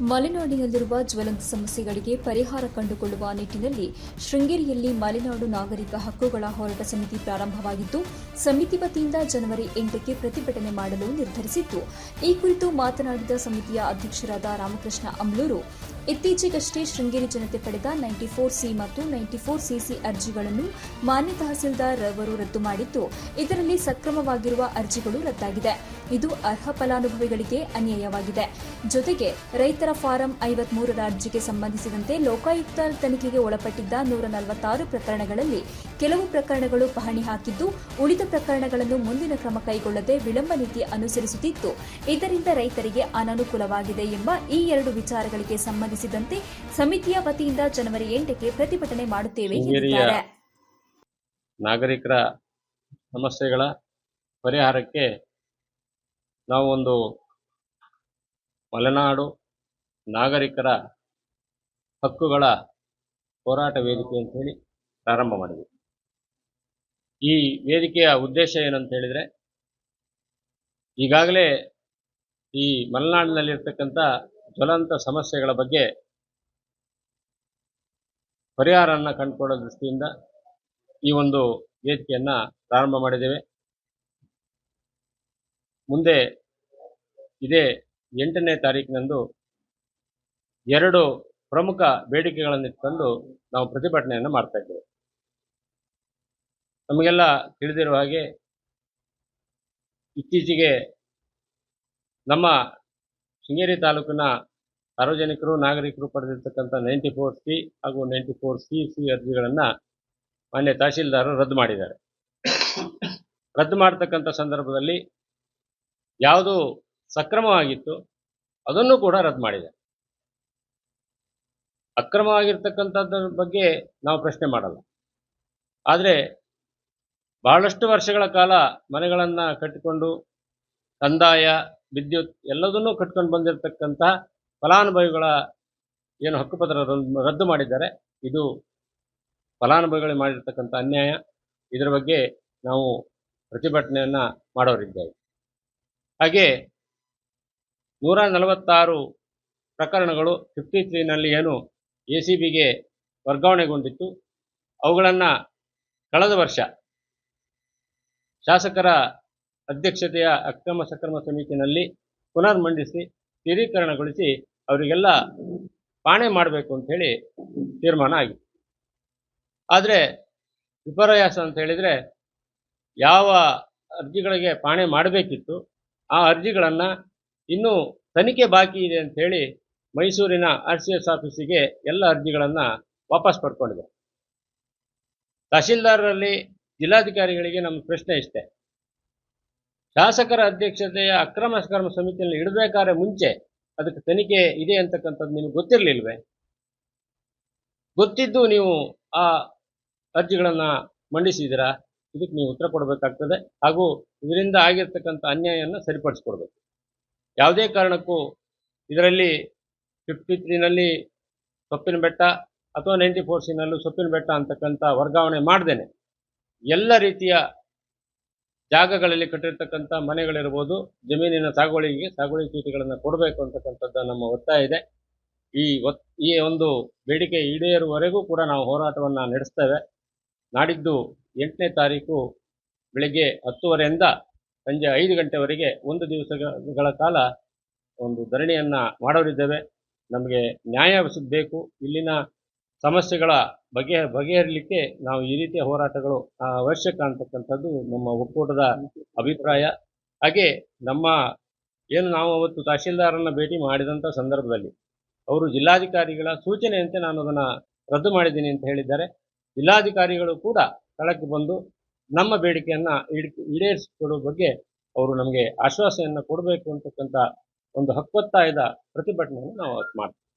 ಮಲೆನಾಡಿನಲ್ಲಿರುವ ಜ್ವಲಂತ ಸಮಸ್ಯೆಗಳಿಗೆ ಪರಿಹಾರ ಕಂಡುಕೊಳ್ಳುವ ನಿಟ್ಟಿನಲ್ಲಿ ಶೃಂಗೇರಿಯಲ್ಲಿ ಮಲೆನಾಡು ನಾಗರಿಕ ಹಕ್ಕುಗಳ ಹೋರಾಟ ಸಮಿತಿ ಪ್ರಾರಂಭವಾಗಿದ್ದು, ಸಮಿತಿ ವತಿಯಿಂದ ಜನವರಿ ಎಂಟಕ್ಕೆ ಪ್ರತಿಭಟನೆ ಮಾಡಲು ನಿರ್ಧರಿಸಿತ್ತು. ಈ ಕುರಿತು ಮಾತನಾಡಿದ ಸಮಿತಿಯ ಅಧ್ಯಕ್ಷರಾದ ರಾಮಕೃಷ್ಣ ಅಮ್ಲೂರು ಇತ್ತೀಚೆಗಷ್ಟೇ ಶೃಂಗೇರಿ ಜನತೆ ಪಡೆದ ನೈಂಟಿ ಫೋರ್ ಸಿ ಮತ್ತು ನೈಂಟಿ ಫೋರ್ ಸಿಸಿ ಅರ್ಜಿಗಳನ್ನು ಮಾನ್ಯ ತಹಸೀಲ್ದಾರ್ ರವರು ರದ್ದು ಮಾಡಿದ್ದು, ಇದರಲ್ಲಿ ಸಕ್ರಮವಾಗಿರುವ ಅರ್ಜಿಗಳು ರದ್ದಾಗಿದೆ. ಇದು ಅರ್ಹ ಫಲಾನುಭವಿಗಳಿಗೆ ಅನ್ಯಾಯವಾಗಿದೆ. ಜೊತೆಗೆ ರೈತರ ಫಾರಂ ಐವತ್ಮೂರರ ಅರ್ಜಿಗೆ ಸಂಬಂಧಿಸಿದಂತೆ ಲೋಕಾಯುಕ್ತ ತನಿಖೆಗೆ ಒಳಪಟ್ಟಿದ್ದ ನೂರ ನಲವತ್ತಾರು ಪ್ರಕರಣಗಳಲ್ಲಿ ಕೆಲವು ಪ್ರಕರಣಗಳು ಪಹಣಿ ಹಾಕಿದ್ದು, ಉಳಿದ ಪ್ರಕರಣಗಳನ್ನು ಮುಂದಿನ ಕ್ರಮ ಕೈಗೊಳ್ಳದೆ ವಿಳಂಬ ನೀತಿ ಅನುಸರಿಸುತ್ತಿತ್ತು ಇದರಿಂದ ರೈತರಿಗೆ ಅನಾನುಕೂಲವಾಗಿದೆ ಎಂಬ ಈ ಎರಡು ವಿಚಾರಗಳಿಗೆ ಸಂಬಂಧಿಸಿದಂತೆ ಸಮಿತಿಯ ವತಿಯಿಂದ ಜನವರಿ ಎಂಟಕ್ಕೆ ಪ್ರತಿಭಟನೆ ಮಾಡುತ್ತೇವೆ ಎಂದಿದ್ದಾರೆ ನಾಗರಿಕರ ಸಮಸ್ಯೆಗಳ ಪರಿಹಾರಕ್ಕೆ ನಾವು ಒಂದು ಮಲೆನಾಡು ನಾಗರಿಕರ ಹಕ್ಕುಗಳ ಹೋರಾಟ ವೇದಿಕೆ ಅಂತ ಹೇಳಿ ಪ್ರಾರಂಭ ಮಾಡಿದ್ವಿ. ಈ ವೇದಿಕೆಯ ಉದ್ದೇಶ ಏನಂತ ಹೇಳಿದ್ರೆ ಈಗಾಗಲೇ ಈ ಮಲೆನಾಡಿನಲ್ಲಿರ್ತಕ್ಕಂಥ ಜ್ವಲಂತ ಸಮಸ್ಯೆಗಳ ಬಗ್ಗೆ ಪರಿಹಾರವನ್ನು ಕಂಡುಕೊಳ್ಳೋ ದೃಷ್ಟಿಯಿಂದ ಈ ಒಂದು ವೇದಿಕೆಯನ್ನು ಪ್ರಾರಂಭ ಮಾಡಿದ್ದೇವೆ. ಮುಂದೆ ಇದೇ ಎಂಟನೇ ತಾರೀಕಿನಂದು ಎರಡು ಪ್ರಮುಖ ಬೇಡಿಕೆಗಳನ್ನು ಇಟ್ಕೊಂಡು ನಾವು ಪ್ರತಿಭಟನೆಯನ್ನು ಮಾಡ್ತಾ ಇದ್ದೇವೆ. ನಮಗೆಲ್ಲ ತಿಳಿದಿರುವ ಹಾಗೆ ಇತ್ತೀಚೆಗೆ ನಮ್ಮ ಶೃಂಗೇರಿ ತಾಲೂಕಿನ ಸಾರ್ವಜನಿಕರು, ನಾಗರಿಕರು ಪಡೆದಿರ್ತಕ್ಕಂಥ ನೈಂಟಿ ಫೋರ್ ಸಿ ಹಾಗೂ ನೈಂಟಿ ಫೋರ್ ಸಿ ಸಿ ಅರ್ಜಿಗಳನ್ನು ಮಾನ್ಯ ತಹಶೀಲ್ದಾರರು ರದ್ದು ಮಾಡಿದ್ದಾರೆ. ರದ್ದು ಮಾಡತಕ್ಕಂಥ ಸಂದರ್ಭದಲ್ಲಿ ಯಾವುದು ಸಕ್ರಮವಾಗಿತ್ತು, ಅದನ್ನು ಕೂಡ ರದ್ದು ಮಾಡಿದ್ದಾರೆ. ಅಕ್ರಮವಾಗಿರ್ತಕ್ಕಂಥದ್ರ ಬಗ್ಗೆ ನಾವು ಪ್ರಶ್ನೆ ಮಾಡಲ್ಲ. ಆದರೆ ಬಹಳಷ್ಟು ವರ್ಷಗಳ ಕಾಲ ಮನೆಗಳನ್ನು ಕಟ್ಟಿಕೊಂಡು, ಕಂದಾಯ ವಿದ್ಯುತ್ ಎಲ್ಲದನ್ನೂ ಕಟ್ಕೊಂಡು ಬಂದಿರತಕ್ಕಂಥ ಫಲಾನುಭವಿಗಳ ಏನು ಹಕ್ಕುಪತ್ರ ರದ್ದು- ಮಾಡಿದ್ದಾರೆ. ಇದು ಫಲಾನುಭವಿಗಳಿಗೆ ಮಾಡಿರ್ತಕ್ಕಂಥ ಅನ್ಯಾಯ. ಇದರ ಬಗ್ಗೆ ನಾವು ಪ್ರತಿಭಟನೆಯನ್ನ ಮಾಡೋರಿದ್ದೇವೆ. ಹಾಗೆ ನೂರ ನಲವತ್ತಾರು ಪ್ರಕರಣಗಳು ಫಿಫ್ಟಿ ತ್ರೀನಲ್ಲಿ ಏನು ಎ ಸಿ ಬಿಗೆ ವರ್ಗಾವಣೆಗೊಂಡಿತ್ತು. ಅವುಗಳನ್ನು ಕಳೆದ ವರ್ಷ ಶಾಸಕರ ಅಧ್ಯಕ್ಷತೆಯ ಅಕ್ರಮ ಸಕ್ರಮ ಸಮಿತಿನಲ್ಲಿ ಪುನರ್ ಮಂಡಿಸಿ ಸ್ಥಿರೀಕರಣಗೊಳಿಸಿ ಅವರಿಗೆಲ್ಲ ಪಾಣೆ ಮಾಡಬೇಕು ಅಂತ ಹೇಳಿ ತೀರ್ಮಾನ ಆಗಿತ್ತು ಆದರೆ ವಿಪರ್ಯಾಸ ಅಂತ ಹೇಳಿದರೆ ಯಾವ ಅರ್ಜಿಗಳಿಗೆ ಪಾಣೆ ಮಾಡಬೇಕಿತ್ತು, ಆ ಅರ್ಜಿಗಳನ್ನು ಇನ್ನೂ ತನಿಖೆ ಬಾಕಿ ಇದೆ ಅಂತ ಹೇಳಿ ಮೈಸೂರಿನ ಆರ್ ಸಿ ಎಸ್ ಆಫೀಸಿಗೆ ಎಲ್ಲ ಅರ್ಜಿಗಳನ್ನು ವಾಪಸ್ ಪಡ್ಕೊಂಡಿದೆ ತಹಶೀಲ್ದಾರರಲ್ಲಿ ಜಿಲ್ಲಾಧಿಕಾರಿಗಳಿಗೆ ನಮ್ಮ ಪ್ರಶ್ನೆ ಇಷ್ಟೇ. ಶಾಸಕರ ಅಧ್ಯಕ್ಷತೆಯ ಅಕ್ರಮ ಸಕ್ರಮ ಸಮಿತಿಯಲ್ಲಿ ಇಡಬೇಕಾದ್ರೆ ಮುಂಚೆ ಅದಕ್ಕೆ ತನಿಖೆ ಇದೆ ಅಂತಕ್ಕಂಥದ್ದು ನಿಮಗೆ ಗೊತ್ತಿರಲಿಲ್ವೇ? ಗೊತ್ತಿದ್ದು ನೀವು ಆ ಅರ್ಜಿಗಳನ್ನು ಮಂಡಿಸಿದಿರಾ ಇದಕ್ಕೆ ನೀವು ಉತ್ತರ ಕೊಡಬೇಕಾಗ್ತದೆ. ಹಾಗೂ ಇದರಿಂದ ಆಗಿರ್ತಕ್ಕಂಥ ಅನ್ಯಾಯವನ್ನು ಸರಿಪಡಿಸ್ಕೊಡ್ಬೇಕು. ಯಾವುದೇ ಕಾರಣಕ್ಕೂ ಇದರಲ್ಲಿ ಫಿಫ್ಟಿ ತ್ರೀನಲ್ಲಿ ಸೊಪ್ಪಿನ ಬೆಟ್ಟ ಅಥವಾ ನೈಂಟಿ ಫೋರ್ ಸಿನಲ್ಲೂ ಸೊಪ್ಪಿನ ಬೆಟ್ಟ ಅಂತಕ್ಕಂಥ ವರ್ಗಾವಣೆ ಮಾಡ್ದೇನೆ. ಎಲ್ಲ ರೀತಿಯ ಜಾಗಗಳಲ್ಲಿ ಕಟ್ಟಿರ್ತಕ್ಕಂಥ ಮನೆಗಳಿರ್ಬೋದು, ಜಮೀನಿನ ಸಾಗುವಳಿಗೆ ಸಾಗುವಳಿ ಚೀಟಿಗಳನ್ನು ಕೊಡಬೇಕು ಅಂತಕ್ಕಂಥದ್ದು ನಮ್ಮ ಒತ್ತಾಯ ಇದೆ. ಈ ಒತ್, ಈ ಒಂದು ಬೇಡಿಕೆ ಈಡೇರುವವರೆಗೂ ಕೂಡ ನಾವು ಹೋರಾಟವನ್ನು ನಡೆಸ್ತೇವೆ. ನಾಡಿದ್ದು ಎಂಟನೇ ತಾರೀಕು ಬೆಳಗ್ಗೆ ಹತ್ತುವರೆಯಿಂದ ಸಂಜೆ ಐದು ಗಂಟೆವರೆಗೆ ಒಂದು ದಿವಸಗಳ ಕಾಲ ಒಂದು ಧರಣಿಯನ್ನು ಮಾಡೋರಿದ್ದೇವೆ. ನಮಗೆ ನ್ಯಾಯ ಸಿಗಬೇಕು ಇಲ್ಲಿನ ಸಮಸ್ಯೆಗಳ ಬಗೆ, ಬಗೆಹರಿಲಿಕ್ಕೆ ನಾವು ಈ ರೀತಿಯ ಹೋರಾಟಗಳು ಅವಶ್ಯಕ ಅಂತಕ್ಕಂಥದ್ದು ನಮ್ಮ ಒಕ್ಕೂಟದ ಅಭಿಪ್ರಾಯ. ಹಾಗೆ ನಮ್ಮ ಏನು ನಾವು ಅವತ್ತು ತಹಶೀಲ್ದಾರನ್ನ ಭೇಟಿ ಮಾಡಿದಂಥ ಸಂದರ್ಭದಲ್ಲಿ ಅವರು ಜಿಲ್ಲಾಧಿಕಾರಿಗಳ ಸೂಚನೆಯಂತೆ ನಾನು ಅದನ್ನು ರದ್ದು ಮಾಡಿದ್ದೀನಿ ಅಂತ ಹೇಳಿದ್ದಾರೆ. ಜಿಲ್ಲಾಧಿಕಾರಿಗಳು ಕೂಡ ಸ್ಥಳಕ್ಕೆ ಬಂದು ನಮ್ಮ ಬೇಡಿಕೆಯನ್ನ ಈಡ್- ಈಡೇರಿಸಿಕೊಡುವ ಬಗ್ಗೆ ಅವರು ನಮಗೆ ಆಶ್ವಾಸನೆಯನ್ನು ಕೊಡಬೇಕು ಅಂತಕ್ಕಂಥ ಒಂದು ಹಕ್ಕೊತ್ತಾಯದ ಪ್ರತಿಭಟನೆಯನ್ನು ನಾವು ಮಾಡ್ತೀವಿ.